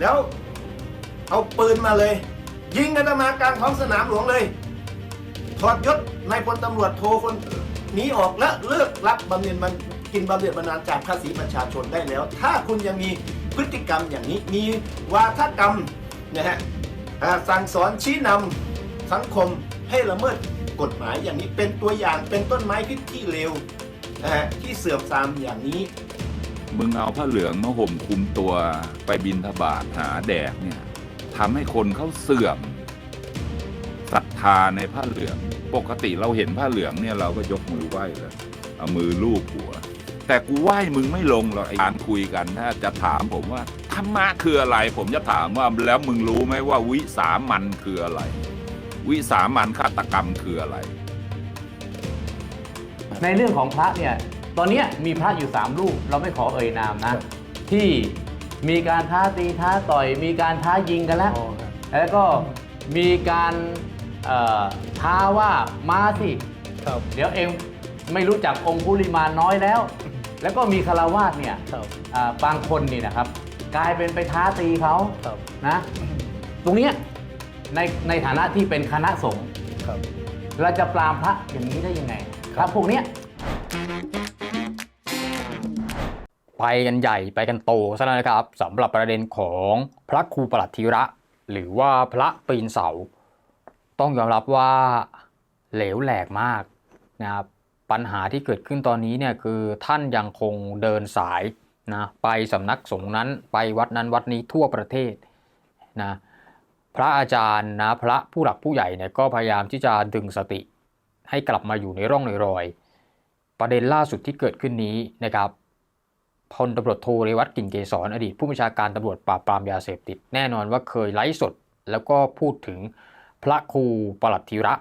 แล้วเอาปืนมาเลย ยิงอาตมากลางท้องสนามหลวงเลยถอดยศนายพลตำรวจโทคนหนีออกและเลิกรับบำเหน็จมันกินบำเหน็จบำนาญจากภาษีประชาชนได้แล้ว ถ้าคุณยังมีพฤติกรรมอย่างนี้มีวาทกรรมนะฮะสั่งสอนชี้นำสังคมให้ละเมิดกฎหมายอย่างนี้เป็นตัวอย่างเป็นต้นไม้พิษที่เลวนะฮะที่เสื่อมทรามอย่างนี้ มึงเอาผ้าเหลืองมาห่มคุมตัวไปบินทบาทหาแดกเนี่ยทำให้คนเขาเสื่อมศรัทธาในผ้าเหลือง ปกติเราเห็นผ้าเหลืองเนี่ยเราก็ยกมือไหว้เลยเอามือลูบหัว แต่กูไหว้มึงไม่ลงหรอกไอ้การคุยกันถ้าจะถามผมว่าธรรมะคืออะไร ผมจะถามว่าแล้วมึงรู้ไหมว่าวิสามันคืออะไร วิสามันฆาตกรรมคืออะไร ในเรื่องของพระเนี่ย ตอนเนี้ยมีพระอยู่ 3 รูป เราไม่ขอเอ่ยนามนะ ที่มีการท้าตีท้าต่อย มีการท้ายิงกันแล้วอ๋อครับแล้วก็มีการเอ่อท้าว่ามาสิครับเดี๋ยวเองไม่รู้จักองคุลิมานน้อยแล้ว แล้วก็มีคารวาสเนี่ยครับอ่าบางคนนี่นะครับ กลายเป็นไปท้าตีเขาครับนะ ตรงเนี้ยในในฐานะที่เป็นคณะสงฆ์ครับเราจะปรามพระอย่างนี้ได้ยังไงพระพวกเนี้ย ไปกันใหญ่ไปกันโตซะแล้วนะครับสำหรับประเด็นของพระครูประหลัดธีระ หรือว่าพระปีนเสา ต้องยอมรับว่าเหลวแหลกมากนะครับปัญหาที่เกิดขึ้นตอนนี้เนี่ยคือท่านยังคงเดินสายนะไปสำนักสงฆ์นั้นไปวัดนั้นวัดนี้ทั่วประเทศนะพระอาจารย์นะพระผู้หลักผู้ใหญ่เนี่ยก็พยายามที่จะดึงสติ ให้กลับมาอยู่ในร่องในรอย ประเด็นล่าสุดที่เกิดขึ้นนี้นะครับ พลตำรวจโทเรวัตกิ่งเกษรอดีตผู้บัญชาการตำรวจปราบปรามยาเสพติด แน่นอนว่าเคยไลฟ์สด แล้วก็พูดถึงพระครูปลัดธีระ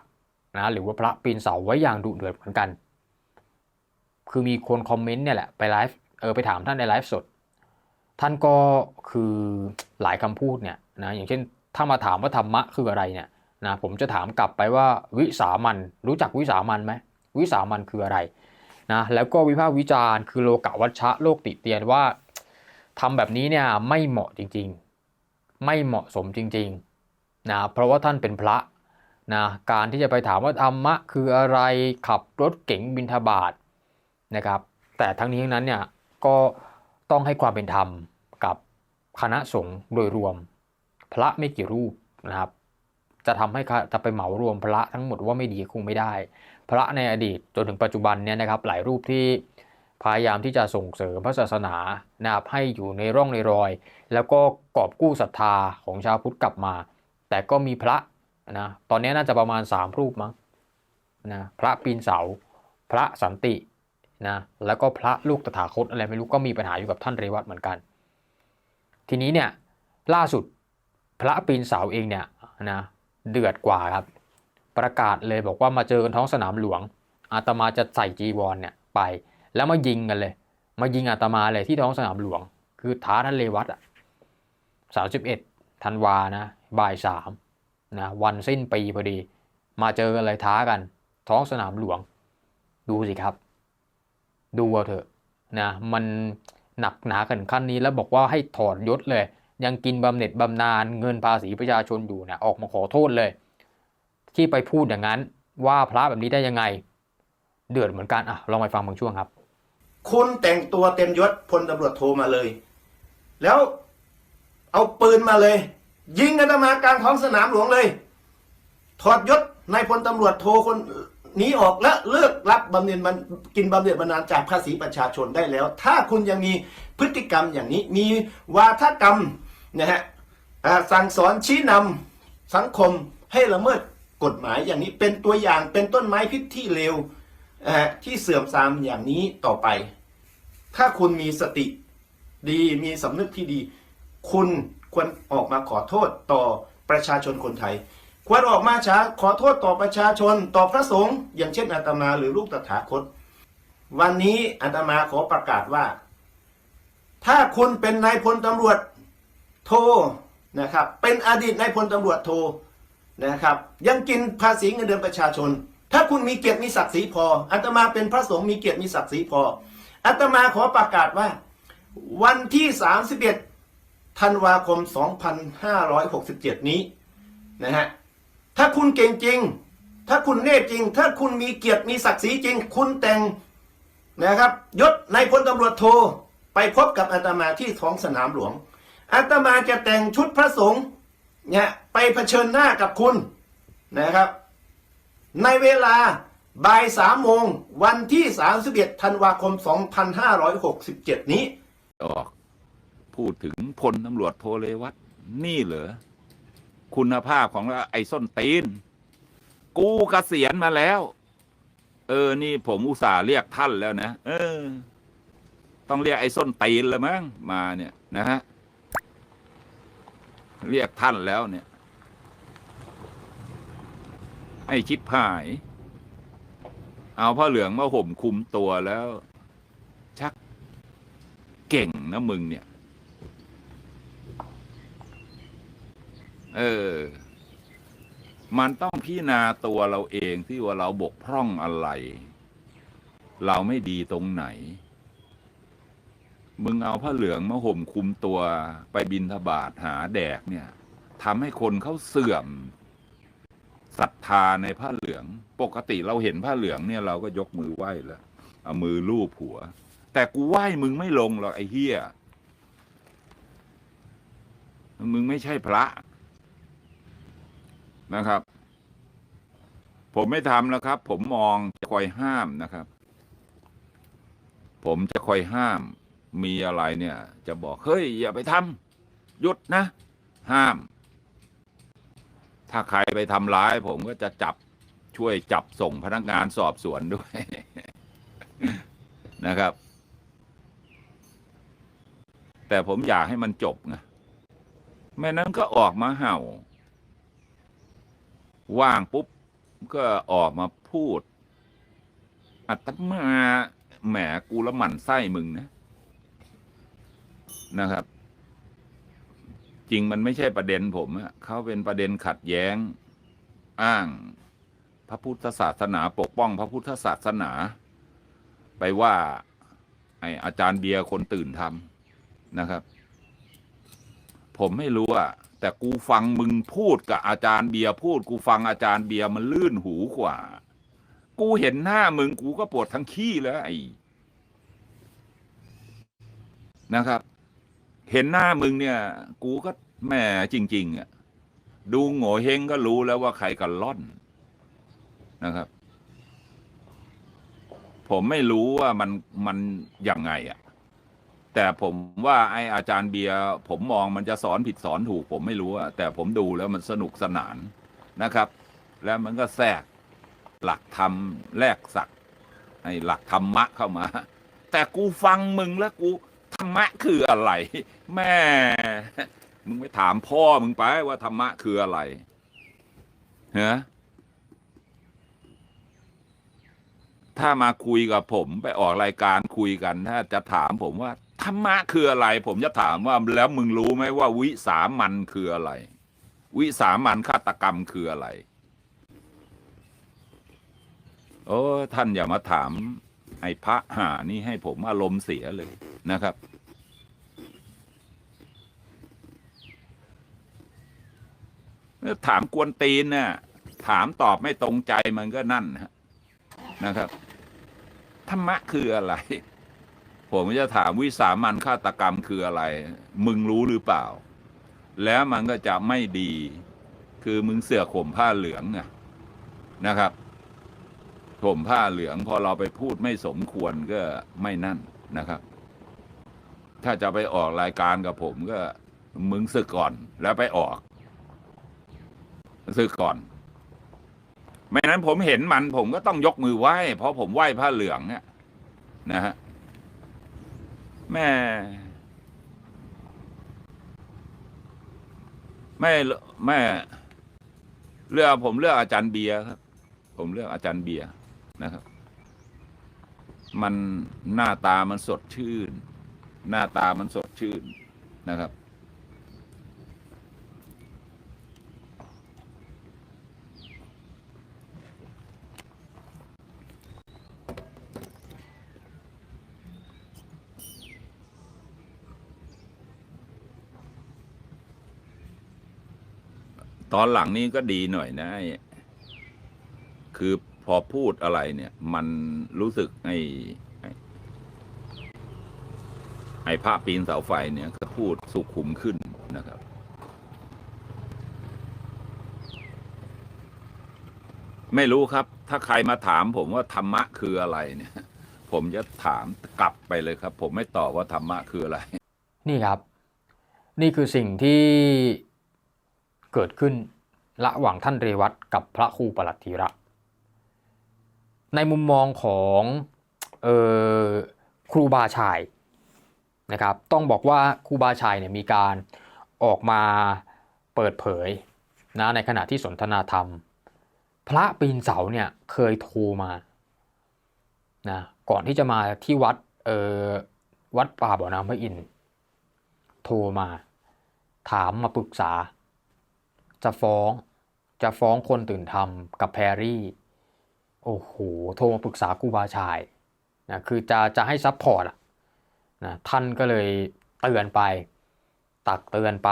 นะหรือว่าพระปีนเสาไว้อย่างดุเดือดเหมือนกัน คือมีคนคอมเมนต์เนี่ยแหละไปไลฟ์เออไปถามท่านในไลฟ์สด ท่านก็คือหลายคำพูดเนี่ยนะอย่างเช่นถ้ามาถามว่าธรรมะคืออะไรเนี่ยนะผมจะถามกลับไปว่าวิสามันรู้จักวิสามันไหมวิสามันคืออะไร นะแล้วก็วิพากษ์วิจารณ์คือโลกวัชชะโลกติเตียนว่าทำแบบนี้เนี่ยไม่เหมาะจริงๆ ไม่เหมาะสมจริงๆนะเพราะว่าท่านเป็นพระนะการที่จะไปถามว่าธรรมะคืออะไรขับรถเก๋งบินทบาทนะครับแต่ทั้งนี้ทั้งนั้นเนี่ยก็ต้องให้ความเป็นธรรมกับคณะสงฆ์โดยรวม พระไม่กี่รูปนะครับ จะทำให้จะไปเหมารวมพระทั้งหมดว่าไม่ดีคงไม่ได้ พระในอดีตจนถึงปัจจุบันเนี่ยนะครับหลายรูปที่พยายามที่จะส่งเสริมพระศาสนานะครับให้อยู่ในร่องในรอย แล้วก็กอบกู้ศรัทธาของชาวพุทธกลับมา แต่ก็มีพระนะตอนนี้น่าจะประมาณ 3 รูปมั้งนะพระปีนเสา พระสันตินะแล้วก็พระลูกตถาคตอะไรไม่รู้ก็มีปัญหาอยู่กับท่านเรวัตเหมือนกัน ทีนี้เนี่ยล่าสุดพระปีนเสาเองเนี่ยนะเดือดกว่าครับ ประกาศเลยบอกว่ามาเจอกันท้องสนามหลวง อาตมาจะใส่จีวรเนี่ยไป แล้วมายิงกันเลย มายิงอาตมาเลยที่ท้องสนามหลวง คือท้าท่านเลวัตอะสามสิบเอ็ดธันวานะบ่ายสามนะวันสิ้นปีพอดี มาเจอกันเลยท้ากัน ท้องสนามหลวง ดูสิครับ ดูเอาเถอะนะมันหนักหนากันขั้นนี้แล้วบอกว่าให้ถอดยศเลย ยังกินบำเหน็จบำนาญเงินภาษีประชาชนอยู่เนี่ยออกมาขอโทษเลย ที่ไปพูดอย่างนั้น ว่าพระแบบนี้ได้ยังไง เดือดเหมือนกันอะลองไปฟังบางช่วงครับ คุณแต่งตัวเต็มยศพลตำรวจโทรมาเลย แล้วเอาปืนมาเลย ยิงอาตมากลางท้องสนามหลวงเลย ถอดยศนายพลตำรวจโทรคนหนีออกและเลิกรับบำเหน็จมันกินบำเหน็จบำนาญจากภาษีประชาชนได้แล้ว ถ้าคุณยังมีพฤติกรรมอย่างนี้มีวาทกรรมนะฮะสั่งสอนชี้นำสังคมให้ละเมิด กฎหมายอย่างนี้เป็นตัวอย่างเป็นต้นไม้พิษที่เลวที่เสื่อมทรามอย่างนี้ต่อไป ถ้าคุณมีสติดีมีสำนึกที่ดี คุณควรออกมาขอโทษต่อประชาชนคนไทย ควรออกมาช้าขอโทษต่อประชาชนต่อพระสงฆ์อย่างเช่นอาตมาหรือลูกตถาคต วันนี้อาตมาขอประกาศว่า ถ้าคุณเป็นนายพลตำรวจโทนะครับ เป็นอดีตนายพลตำรวจโท นะครับ ยังกินภาษีเงินเดือนประชาชน ถ้าคุณมีเกียรติมีศักดิ์ศรีพออาตมาเป็นพระสงฆ์มีเกียรติมีศักดิ์ศรีพออาตมาขอประกาศว่า วันที่ 31ธันวาคม 2567 นี้นะฮะถ้าคุณเก่งจริง ถ้าคุณเน่จริง ถ้าคุณมีเกียรติมีศักดิ์ศรีจริง คุณแต่งนะครับยศในพลตำรวจโทไปพบกับอาตมาที่ท้องสนามหลวงอาตมาจะแต่งชุดพระสงฆ์เนี่ย เผชิญหน้ากับคุณนะครับ ในเวลาบ่ายสามโมงวันที่31ธันวาคม2567นี้ ออก พูดถึงพลตำรวจโทเลวัตนี่เหรอ คุณภาพของไอ้ส้นตีน กูเกษียณมาแล้ว เออ นี่ผมอุตส่าห์เรียกท่านแล้วนะ เออ ต้องเรียกไอ้ส้นตีนแล้วมั้งมาเนี่ยนะฮะ เรียกท่านแล้วเนี่ย ไอ้ชิบหาย เอาผ้าเหลืองมาห่มคุมตัวแล้ว ชักเก่งนะมึงเนี่ย เออ มันต้องพิจารณาตัวเราเองที่ว่าเราบกพร่องอะไร เราไม่ดีตรงไหน มึงเอาผ้าเหลืองมาห่มคุมตัวไปบินทบาทหาแดกเนี่ยทำให้คนเขาเสื่อม ศรัทธาในผ้าเหลือง ปกติเราเห็นผ้าเหลืองเนี่ยเราก็ยกมือไหว้แล้วเอามือลูบหัว แต่กูไหว้มึงไม่ลงหรอกไอ้เฮียมึงไม่ใช่พระนะครับ ผมไม่ทำแล้วครับ ผมมองจะคอยห้ามนะครับ ผมจะคอยห้าม มีอะไรเนี่ย จะบอกเฮ้ยอย่าไปทำหยุดนะ ห้าม ถ้าใครไปทำร้าย ผมก็จะจับช่วยจับส่งพนักงานสอบสวนด้วย นะครับ แต่ผมอยากให้มันจบไงไม่นั้นก็ออกมาเห่า ว่างปุ๊บ ก็ออกมาพูด อัตมาแหมกูละหมั่นไส้มึงนะนะครับ จริงมันไม่ใช่ประเด็นผมเขาเป็นประเด็นขัดแย้ง อ้าง พระพุทธศาสนาปกป้อง พระพุทธศาสนา ไปว่า ไออาจารย์เบียร์คนตื่นทำนะครับ ผมไม่รู้อะแต่กูฟังมึงพูดกับอาจารย์เบียร์พูด กูฟังอาจารย์เบียร์มันลื่นหูกว่า กูเห็นหน้ามึงกูก็ปวดทั้งขี้แล้วไอนะครับ เห็นหน้ามึงเนี่ย กูก็แหม่จริงๆอะดูโง่เฮงก็รู้แล้วว่าใครกันล่อนนะครับ ผมไม่รู้ว่ามันมันยังไงอะ แต่ผมว่าไออาจารย์เบียร์ผมมองมันจะสอนผิดสอนถูก ผมไม่รู้อะแต่ผมดูแล้วมันสนุกสนานนะครับ แล้วมันก็แทรกหลักธรรมแลกศักดิ์ไอหลักธรรมะเข้ามา แต่กูฟังมึงแล้วกู ธรรมะคืออะไร แม่ มึงไปถามพ่อมึงไปว่าธรรมะคืออะไรฮะถ้ามาคุยกับผมไปออกรายการคุยกัน ถ้าจะถามผมว่าธรรมะคืออะไร ผมจะถามว่าแล้วมึงรู้ไหมว่า วิสามันคืออะไร วิสามันฆาตกรรมคืออะไร โอ้ท่านอย่ามาถาม ไอ้พระหานี่ให้ผมอารมณ์เสียเลยนะครับ ถามกวนตีนน่ะถามตอบไม่ตรงใจมันก็นั่นนะครับธรรมะคืออะไร ผมจะถามวิสามันฆาตกรรมคืออะไร มึงรู้หรือเปล่า แล้วมันก็จะไม่ดี คือมึงเสือข่มผ้าเหลืองนะครับ ข่มผ้าเหลืองพอเราไปพูดไม่สมควรก็ไม่นั่นนะครับ ถ้าจะไปออกรายการกับผมก็มึงสึกก่อนแล้วไปออกสึกก่อน ไม่นั้นผมเห็นมัน ผมก็ต้องยกมือไหว้ เพราะผมไหว้ผ้าเหลืองเนี่ยนะฮะแม่แม่แม่เลือกผมเลือกอาจารย์เบียร์ครับ ผมเลือกอาจารย์เบียร์ นะครับ มันหน้าตามันสดชื่น หน้าตามันสดชื่นนะครับตอนหลังนี้ก็ดีหน่อยนะ อพอพูดอะไรเนี่ย มันรู้สึกไอ้ไอ้ไอ้พระปีนเสาไฟเนี่ยก็พูดสุขุมขึ้นนะครับ ไม่รู้ครับ ถ้าใครมาถามผมว่าธรรมะคืออะไรเนี่ย ผมจะถามกลับไปเลยครับ ผมไม่ตอบว่าธรรมะคืออะไร นี่ครับ นี่คือสิ่งที่เกิดขึ้นระหว่างท่านเรวัตกับพระครูประหลัดธีระ ในมุมมองของออครูบาชายนะครับต้องบอกว่าครูบาชายเนี่ยมีการออกมาเปิดเผยนะในขณะที่สนทนาธรรม พระปีนเสาเนี่ยเคยโทรมานะก่อนที่จะมาที่วัดเออวัดป่าบ่อน้ำพระอินทร์โทรมา ถามมาปรึกษา จะฟ้องจะฟ้องคนตื่นทำกับแพรรี่ โอ้โห โทรมาปรึกษาครูบาชายนะคือจะจะให้ซัพพอร์ตอะนะท่านก็เลยเตือนไป ตักเตือนไป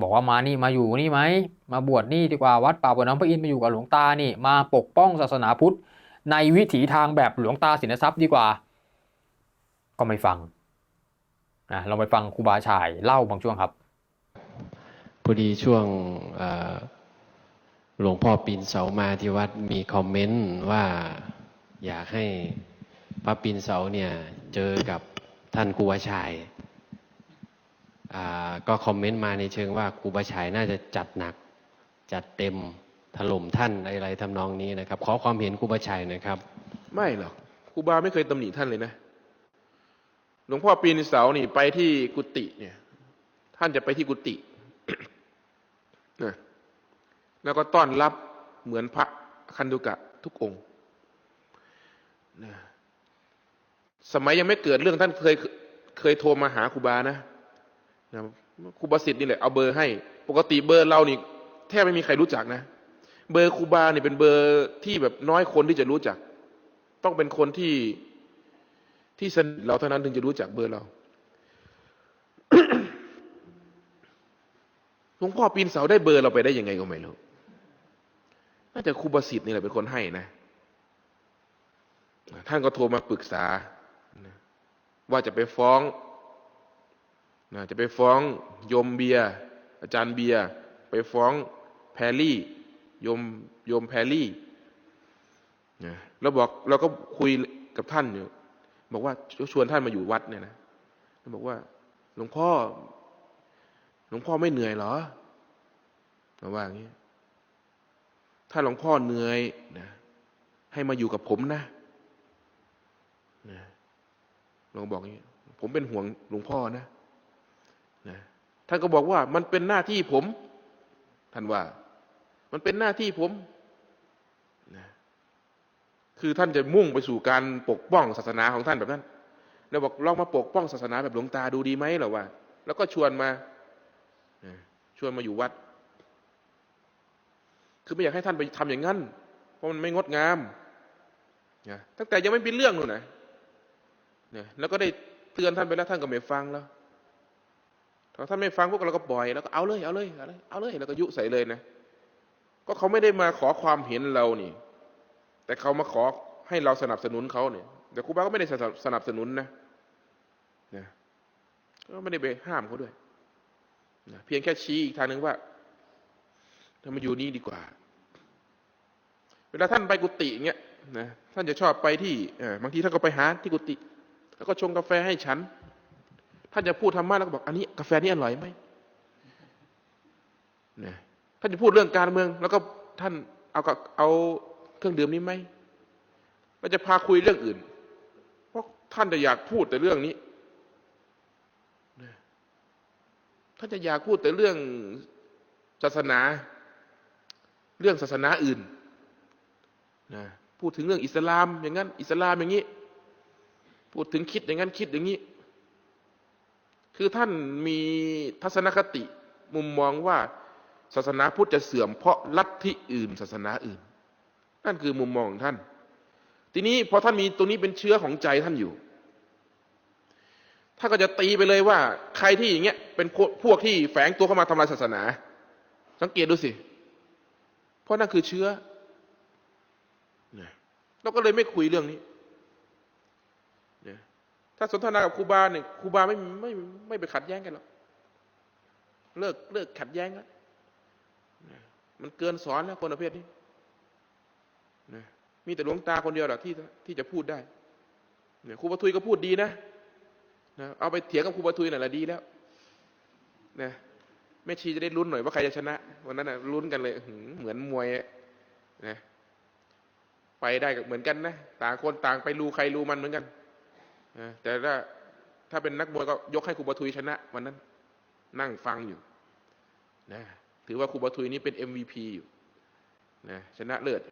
บอกว่ามานี่มาอยู่นี่ไหมมาบวชนี่ดีกว่าวัดป่าบ่อน้ำพระอินทร์มาอยู่กับหลวงตานี่ มาปกป้องศาสนาพุทธ ในวิถีทางแบบหลวงตาสินทรัพย์ดีกว่า ก็ไม่ฟังนะเราไปฟังครูบาชายเล่าบางช่วงครับพอดีช่วง หลวงพ่อปีนเสามาที่วัดมีคอมเมนต์ว่าอยากให้พระปีนเสาเนี่ยเจอกับท่านครูบาชัยอ่าก็คอมเมนต์มาในเชิงว่าครูบาชัยน่าจะจัดหนัก จัดเต็มถล่มท่านอะไรทำนองนี้นะครับ ขอความเห็นครูบาชัยนะครับ ไม่หรอกครูบาไม่เคยตำหนิท่านเลยนะหลวงพ่อปีนเสานี่ไปที่กุฏิเนี่ย ท่านจะไปที่กุฏิ แล้วก็ต้อนรับเหมือนพระคันธุกะทุกองค์นะสมัยยังไม่เกิดเรื่องท่านเคยเคยโทรมาหาครูบานะนะครูบาสิทธิ์นี่แหละเอาเบอร์ให้ ปกติเบอร์เรานี่แทบไม่มีใครรู้จักนะ เบอร์ครูบาเนี่ยเป็นเบอร์ที่แบบน้อยคนที่จะรู้จัก ต้องเป็นคนที่ที่สนิทเราเท่านั้นถึงจะรู้จักเบอร์เราหลวงพ่อปีนเสาได้เบอร์เราไปได้ยังไงก็ไม่รู้ น่าจะครูบาสิทธิ์นี่แหละเป็นคนให้นะท่านก็โทรมาปรึกษา ว่าจะไปฟ้องนะจะไปฟ้องยมเบียอาจารย์เบียไปฟ้องแพรลี่ยมยมแพรลี่นะแล้วบอกเราก็คุยกับท่านอยู่บอกว่าชวนท่านมาอยู่วัดเนี่ยนะแล้วบอกว่า หลวงพ่อ หลวงพ่อไม่เหนื่อยเหรอเราว่าอย่างนี้ ถ้าหลวงพ่อเหนื่อยนะให้มาอยู่กับผมนะนะหลวงบอกอย่างนี้ผมเป็นห่วงหลวงพ่อนะนะท่านก็บอกว่ามันเป็นหน้าที่ผม ท่านว่า มันเป็นหน้าที่ผมนะคือท่านจะมุ่งไปสู่การปกป้องศาสนาของท่านแบบนั้น แล้วบอกลองมาปกป้องศาสนาแบบหลวงตาดูดีไหมหรอว่าแล้วก็ชวนมานะชวนมาอยู่วัด คือไม่อยากให้ท่านไปทำอย่างนั้น เพราะมันไม่งดงามนะตั้งแต่ยังไม่เป็นเรื่องนู่นนะเนี่ยแล้วก็ได้เตือนท่านไปแล้วท่านก็ไม่ฟังแล้วถ้าท่านไม่ฟังพวกเราก็ปล่อยแล้วก็เอาเลยเอาเลยเอาเลยเอาเลยแล้วก็ยุใส่เลยนะ ก็เขาไม่ได้มาขอความเห็นเรานี่ แต่เขามาขอให้เราสนับสนุนเขาเนี่ยแต่ครูบาก็ไม่ได้สนับสนุนนะนะก็ไม่ได้ไปห้ามเขาด้วยนะเพียงแค่ชี้อีกทางหนึ่งว่า ถ้ามาอยู่นี่ดีกว่า เวลาท่านไปกุฏิอย่างเงี้ยนะท่านจะชอบไปที่บางทีท่านก็ไปหาที่กุฏิแล้วก็ชงกาแฟให้ฉัน ท่านจะพูดธรรมะแล้วก็บอกอันนี้กาแฟนี่อร่อยไหมนะท่านจะพูดเรื่องการเมือง แล้วก็ท่านเอากับเอาเครื่องดื่มนี้ไหมก็จะพาคุยเรื่องอื่น เพราะท่านจะอยากพูดแต่เรื่องนี้นท่านจะอยากพูดแต่เรื่องศาสนา เรื่องศาสนาอื่นนะพูดถึงเรื่องอิสลามอย่างนั้น อิสลามอย่างนี้ พูดถึงคิดอย่างนั้นคิดอย่างนี้ คือท่านมีทัศนคติมุมมองว่าศาสนาพุทธจะเสื่อมเพราะลัทธิอื่น ศาสนาอื่น นั่นคือมุมมองของท่าน ทีนี้พอท่านมีตรงนี้เป็นเชื้อของใจท่านอยู่ท่านก็จะตีไปเลยว่า ใครที่อย่างเงี้ยเป็นพวกพวกที่แฝงตัวเข้ามาทำลายศาสนา สังเกตดูสิ เพราะนั่นคือเชื้อนะเราก็เลยไม่คุยเรื่องนี้นะถ้าสนทนากับครูบาเนี่ยครูบาไม่ไม่ไม่ไปขัดแย้งกันหรอกเลิกเลิกขัดแย้งแล้วนะมันเกินสอนแล้วคนประเภทนี้นะมีแต่หลวงตาคนเดียวแหละที่ที่จะพูดได้เนี่ยครูปทุยก็พูดดีนะนะเอาไปเถียงกับครูปทุยน่ะละดีแล้วนะ แม่ชีจะได้ลุ้นหน่อยว่าใครจะชนะ วันนั้นนะลุ้นกันเลยเหมือนมวยนะไปได้กับเหมือนกันนะต่างคนต่างไปรูใครรูมันเหมือนกันนะแต่ถ้าถ้าเป็นนักมวยก็ยกให้ครูปทุยชนะ วันนั้น นั่งฟังอยู่นะถือว่าครูปทุยนี่เป็น MVP อยู่นะชนะเลิศ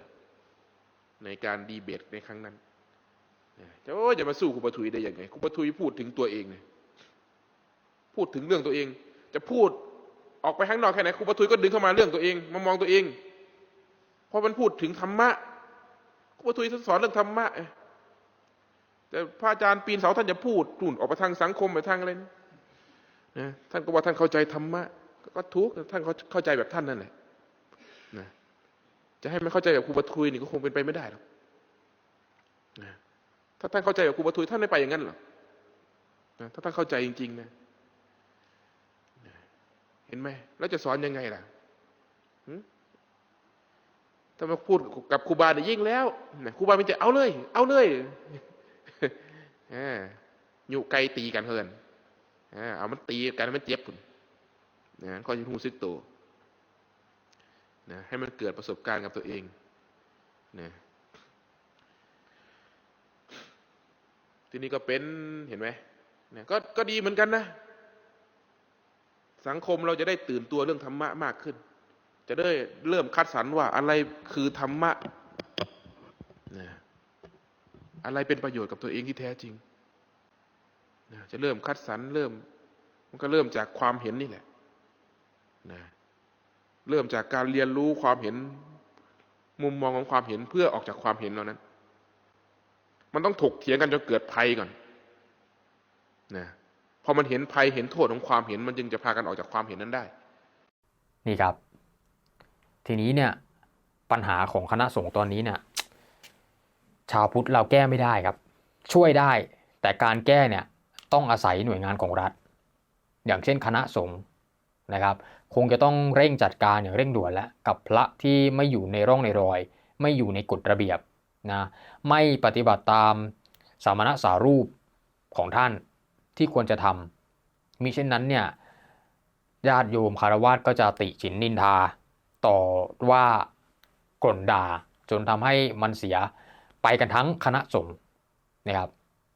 ในการดีเบตในครั้งนั้นจะโอ้จะมาสู้ครูปทุยได้ยังไงครูปทุยพูดถึงตัวเองเนี่ยพูดถึงเรื่องตัวเอง จะพูด ออกไปข้างนอกแค่ไหนครูปทุยก็ดึงเข้ามาเรื่องตัวเองมามองตัวเองเพราะมันพูดถึงธรรมะครูปทุยสอนเรื่องธรรมะเอ้ยแต่พระอาจารย์ปีนเสาท่านจะพูดนู่นออกไปทางสังคมไปทางอะไรนะนะท่านก็ว่าท่านเข้าใจธรรมะก็ถูกท่านเขาเข้าใจแบบท่านนั่นแหละนะจะให้มันเข้าใจแบบครูบาทุยนี่ก็คงเป็นไปไม่ได้หรอกนะถ้าท่านเข้าใจแบบครูบาทุยท่านไม่ไปอย่างนั้นหรอกนะถ้าท่านเข้าใจจริงๆนะนะ ห็นไหมแล้วจะสอนยังไงล่ะถ้ามาพูดกับครูบาเนี่ยยิ่งแล้วครูบาไมีแต่เอาเลย เอาเลยอยู่ไกลตีกันเฮินอ่าเอามันตีกันมันเจ็บพุ่นะก็ยังหูซึกโตวนะให้มันเกิดประสบการณ์กับตัวเองนะทีนี้ก็เป็นเห็นไหมนะก็ก็ดีเหมือนกันนะ สังคมเราจะได้ตื่นตัวเรื่องธรรมะมากขึ้น จะได้เริ่มคัดสรรว่าอะไรคือธรรมะนะอะไรเป็นประโยชน์กับตัวเองที่แท้จริงนะจะเริ่มคัดสรรเริ่ม มันก็เริ่มจากความเห็นนี่แหละนะเริ่มจากการเรียนรู้ความเห็น มุมมองของความเห็นเพื่อออกจากความเห็นเหล่านั้น มันต้องถกเถียงกันจนเกิดภัยก่อนนะ พอมันเห็นภัยเห็นโทษของความเห็นมันจึงจะพากันออกจากความเห็นนั้นได้ นี่ครับ ทีนี้เนี่ยปัญหาของคณะสงฆ์ตอนนี้เนี่ยชาวพุทธเราแก้ไม่ได้ครับ ช่วยได้แต่การแก้เนี่ยต้องอาศัยหน่วยงานของรัฐ อย่างเช่นคณะสงฆ์นะครับ คงจะต้องเร่งจัดการอย่างเร่งด่วนแล้วกับพระที่ไม่อยู่ในร่องในรอย ไม่อยู่ในกฎระเบียบนะไม่ปฏิบัติตามสามณสารูปของท่าน ที่ควรจะทำมิเช่นนั้นเนี่ยญาติโยมคารวาสก็จะติฉินนินทา ต่อว่ากล่นด่าจนทำให้มันเสียไปกันทั้งคณะสงฆ์นะครับ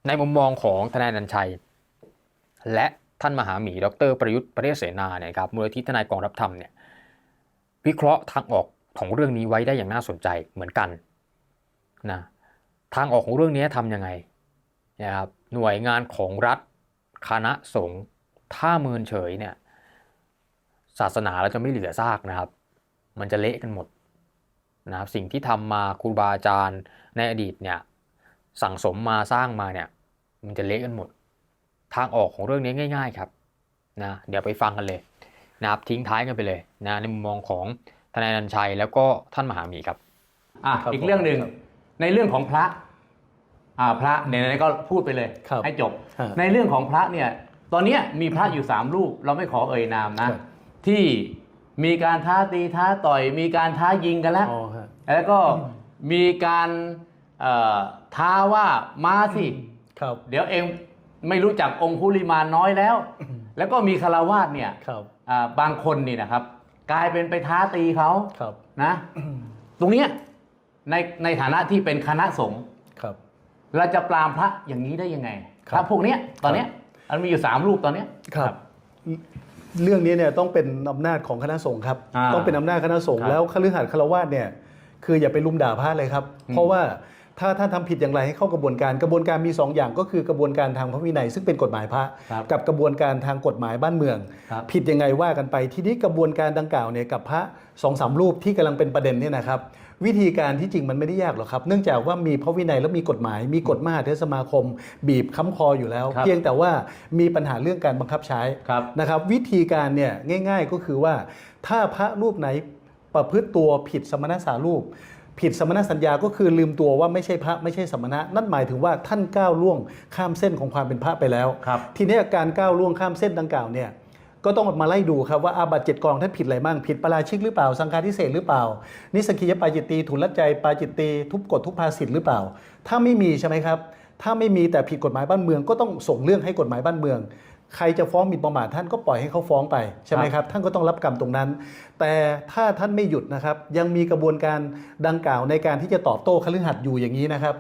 ในมุมมองของทนายนันชัย และท่านมหาหมีดรประยุทธ์ประเทศเสนาเนี่ยครับมูลนิธิทนายกองรับธรรมเนี่ยวิเคราะห์ทางออกของเรื่องนี้ไว้ได้อย่างน่าสนใจเหมือนกันนะทางออกของเรื่องนี้ทำยังไงนะครับหน่วยงานของรัฐ คณะสงฆ์ถ้าเมินเฉยเนี่ยศาสนาเราจะไม่เหลือซากนะครับ มันจะเละกันหมดนะครับสิ่งที่ทำมาครูบาอาจารย์ในอดีตเนี่ยสั่งสมมาสร้างมาเนี่ยมันจะเละกันหมด ทางออกของเรื่องนี้ง่าย ๆครับนะเดี๋ยวไปฟังกันเลยนะครับทิ้งท้ายกันไปเลยนะในมุมมองของทนายนันชัยแล้วก็ท่านมหาหมีครับอะครับอีกเรื่องหนึ่งครับในเรื่องของพระอ่า พระเนี่ยไหนๆก็พูดไปเลยครับให้จบฮะในเรื่องของพระเนี่ยตอนเนี้ยมีพระอยู่สามรูปเราไม่ขอเอ่ยนามนะครับที่มีการท้าตีท้าต่อย มีการท้ายิงกันแล้วอ๋อฮะแล้วก็มีการเอ่อท้าว่ามาสิครับเดี๋ยวเองไม่รู้จักองคุลิมานน้อยแล้ว แล้วก็มีคารวาสเนี่ยครับอ่าบางคนนี่นะครับ กลายเป็นไปท้าตีเขาครับนะ ตรงเนี้ยในในฐานะที่เป็นคณะสงฆ์ครับ เราจะปรามพระอย่างนี้ได้ยังไงคพรับระพวกเนี้ยตอนเนี้ยมันมีอยู่สามรูปตอนเนี้ยครับ เรื่องนี้เนี่ยต้องเป็นอำนาจของคณะสงฆ์ครับอ่าต้องเป็นอำนาจคณะสงฆ์ครับแล้วคฤหัสถ์คารวาสเนี่ยคืออย่าไปลุมด่าพระเลยครับอืมเพราะว่าถ้าท่านทำผิดอย่างไรให้เข้ากระบวนการกระบวนการมีสองอย่างก็คือกระบวนการทางพระวินัย ซึ่งเป็นกฎหมายพระครับกับกระบวนการทางกฎหมายบ้านเมืองครับผิดยังไงว่ากันไปทีนี้กระบวนการดังกล่าวเนี่ยกับพระสองสามรูปที่กำลังเป็นประเด็นเนี่ยนะครับ วิธีการที่จริงมันไม่ได้ยากหรอกครับ เนื่องจากว่ามีพระวินัยและมีกฎหมาย มีกฎมหาเทรสมาคม บีบค้ำคออยู่แล้วครับเพียงแต่ว่ามีปัญหาเรื่องการบังคับใช้ครับนะครับ วิธีการเนี่ยง่าย ๆก็คือว่า ถ้าพระรูปไหนประพฤติตัวผิดสมณสารูปผิดสมณสัญญาก็คือลืมตัวว่าไม่ใช่พระไม่ใช่สมณะ นั่นหมายถึงว่าท่านก้าวล่วงข้ามเส้นของความเป็นพระไปแล้วครับทีเนี้ยการก้าวล่วงข้ามเส้นดังกล่าวเนี่ย ก็ต้องมาไล่ดูครับว่าอาบัติเจ็ดกองท่านผิดอะไรบ้างผิดปาราชิกหรือเปล่า สังฆาทิเศษหรือเปล่า นิสกิยปาจิตตีทุนละใจปาจิตตีทุบกฎทุพภาสิทธิ์หรือเปล่า ถ้าไม่มีใช่ไหมครับถ้าไม่มีแต่ผิดกฎหมายบ้านเมืองก็ต้องส่งเรื่องให้กฎหมายบ้านเมือง ใครจะฟ้องหมิ่นประมาทท่านก็ปล่อยให้เขาฟ้องไปใช่ไหมครับ ท่านก็ต้องรับกรรมตรงนั้น แต่ถ้าท่านไม่หยุดนะครับยังมีกระบวนการดังกล่าวในการที่จะตอบโต้คฤหัสถ์อยู่อย่างนี้นะครับ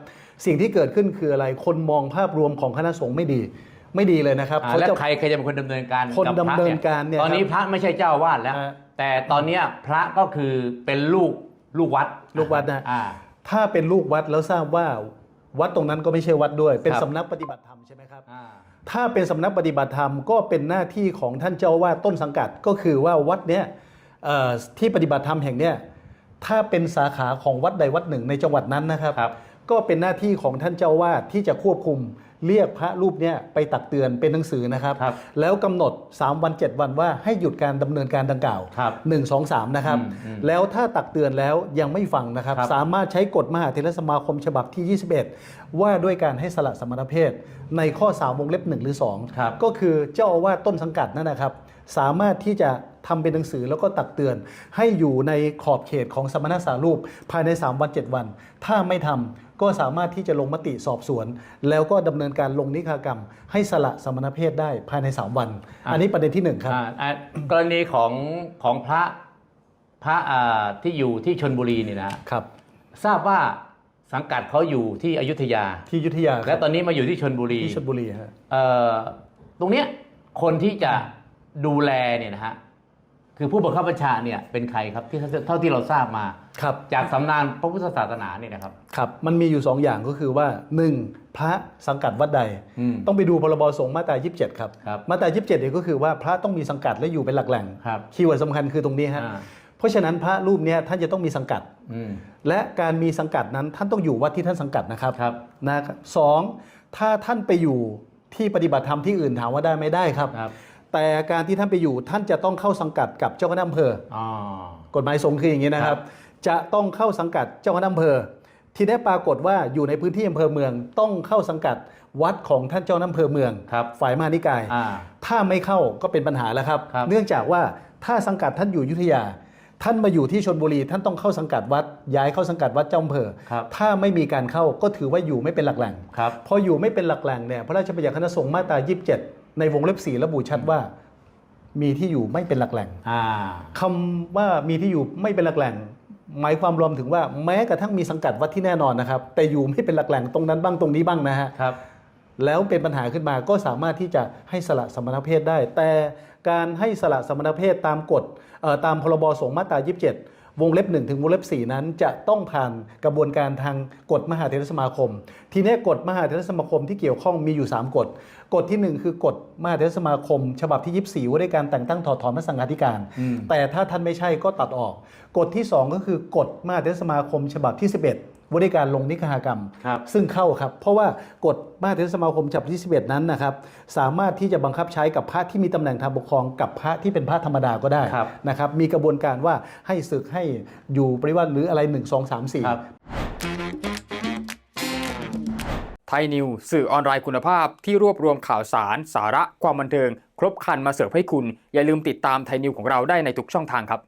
สิ่งที่เกิดขึ้นคืออะไรคนมองภาพรวมของคณะสงฆ์ไม่ดี ไม่ดีเลยนะครับอ่าเขาแล้วจะ ใครใครจะเป็นคนดำเนินการคนกับพระดำเนินการเนี่ยตอนนี้ครับพระไม่ใช่เจ้าอาวาดแล้วอ่าแต่ตอนเนี้ยพระก็คือเป็นลูกลูกวัดลูกวัดนะ อ่า ถ้าเป็นลูกวัดแล้วทราบว่าวัดตรงนั้นก็ไม่ใช่วัดด้วย เป็นครับ สำนักปฏิบัติธรรมใช่ไหมครับ อ่า ถ้าเป็นสำนักปฏิบัติธรรมก็เป็นหน้าที่ของท่านเจ้าอาวาดต้นสังกัดก็คือว่าวัดเนี้ยเอ่อที่ปฏิบัติธรรมแห่งเนี้ยถ้าเป็นสาขาของวัดใดวัดหนึ่งในจังหวัดนั้นนะครับ ครับ ก็เป็นหน้าที่ของท่านเจ้าอาวาดที่จะควบคุมเรียกพระรูปเนี้ยไปตักเตือนเป็นหนังสือนะครับครับแล้วกำหนด 3 วัน 7 วันว่าให้หยุดการดำเนินการดังกล่าวครับ1 2 3นะครับอืมอืมแล้วถ้าตักเตือนแล้วยังไม่ฟังนะครับครับสามารถใช้กฎมหาเถรสมาคมฉบับที่ 21 ว่าด้วยการให้สละสมณเพศ ในข้อ3วงเล็บ 1 หรือครับ2ก็คือเจ้าอาวาสต้นสังกัดนั่นนะครับ สามารถที่จะ ทำเป็นหนังสือแล้วก็ตักเตือน ให้อยู่ในขอบเขตของสมณสารูปภายใน 3 วัน 7 วัน ถ้าไม่ทำก็สามารถที่จะลงมติสอบสวน แล้วก็ดำเนินการลงนิฆากรรม ให้สละสมณเพศได้ภายใน 3 วันอะอันนี้ประเด็นที่หนึ่งครับอ่าอ่ากรณีของของพระพระอ่าที่อยู่ที่ชนบุรีเนี่ยนะครับ ทราบว่าสังกัดเขาอยู่ที่อยุธยาที่อยุธยาครับและตอนนี้มาอยู่ที่ชนบุรีที่ชลบุรีฮะเอ่อตรงเนี้ยคนที่จะดูแลเนี่ยนะฮะ คือผู้บังคับบัญชาเนี่ยเป็นใครครับที่เท่าที่เราทราบมา ครับจากสำนานพระพุทธศาสนาเนี่ยนะครับ ครับ มันมีอยู่ 2 อย่างก็คือว่า 1. พระสังกัดวัดใด อืมต้องไปดูพรบสงฆ์มาตรา 27 ครับ ครับมาตรา 27เนี่ยก็คือว่าพระต้องมีสังกัดและอยู่เป็นหลักแหล่งครับคีย์เวิร์ดสำคัญคือตรงนี้ฮะอ่า เพราะฉะนั้นพระรูปเนี้ยท่านจะต้องมีสังกัด อืม และการมีสังกัดนั้นท่านต้องอยู่วัดที่ท่านสังกัดนะครับครับ นะครับสองถ้าท่านไปอยู่ที่ปฏิบัติธรรมที่อื่นถามว่าได้ไม่ได้ครับ ครับ แต่การที่ท่านไปอยู่ท่านจะต้องเข้าสังกัดกับเจ้าคณะอำเภออ๋อกฎหมายสงฆ์คืออย่างนี้นะครับ จะต้องเข้าสังกัดเจ้าคณะอำเภอ ที่ได้ปรากฏว่าอยู่ในพื้นที่อำเภอเมือง ต้องเข้าสังกัดวัดของท่านเจ้าคณะอำเภอเมืองครับฝ่ายมหานิกายอ่าถ้าไม่เข้าก็เป็นปัญหาแล้วครับครับ เนื่องจากว่าถ้าสังกัดท่านอยู่อยุธยา ท่านมาอยู่ที่ชนบุรี ท่านต้องเข้าสังกัดวัด ย้ายเข้าสังกัดวัดเจ้าอำเภอครับถ้าไม่มีการเข้าก็ถือว่าอยู่ไม่เป็นหลักแหล่งครับพออยู่ไม่เป็นหลักแหล่งเนี่ยพระราชบัญญัติคณะสงฆ์มาตรา 27 ในวงเล็บ4ระบุชัดว่า มีที่อยู่ไม่เป็นหลักแหล่งอ่าคำว่ามีที่อยู่ไม่เป็นหลักแหล่ง หมายความรวมถึงว่าแม้กระทั่งมีสังกัดวัดที่แน่นอนนะครับ แต่อยู่ไม่เป็นหลักแหล่งตรงนั้นบ้างตรงนี้บ้างนะฮะครับแล้วเป็นปัญหาขึ้นมาก็สามารถที่จะให้สละสมณเพศได้ แต่การให้สละสมณเพศตามกฎเอ่อตามพรบสงฆ์มาตรา 27 วงเล็บ 1 ถึงวงเล็บ 4 นั้น จะต้องผ่านกระบวนการทางกฎมหาเถรสมาคม ทีนี้กฎมหาเถรสมาคมที่เกี่ยวข้องมีอยู่ 3 กฎ กฎทีหนึ่1 คือกฎมหาเถรสมาคม ฉบับที่ 24 ว่าด้วยการแต่งตั้งถอดถอนพระสังฆาธิการอืมแต่ถ้าท่านไม่ใช่ก็ตัดออก กฎที่ 2 ก็คือกฎมหาเถรสมาคม ฉบับที่ 11 ว่าด้วยการลงนิคหากรรมครับซึ่งเข้าครับ เพราะว่ากฎมหาเถรสมาคมฉบับที่ 11 นั้นนะครับ สามารถที่จะบังคับใช้กับพระที่มีตำแหน่งทางปกครองกับพระที่เป็นพระธรรมดาก็ได้ครับนะครับ มีกระบวนการว่าให้ศึกให้อยู่ปริวัติหรืออะไร 1 2 3ครับไทยนิว สื่อออนไลน์คุณภาพที่รวบรวมข่าวสาร สาระความบันเทิง ครบครันมาเสิร์ฟให้คุณ อย่าลืมติดตามไทยนิวของเราได้ในทุกช่องทางครับ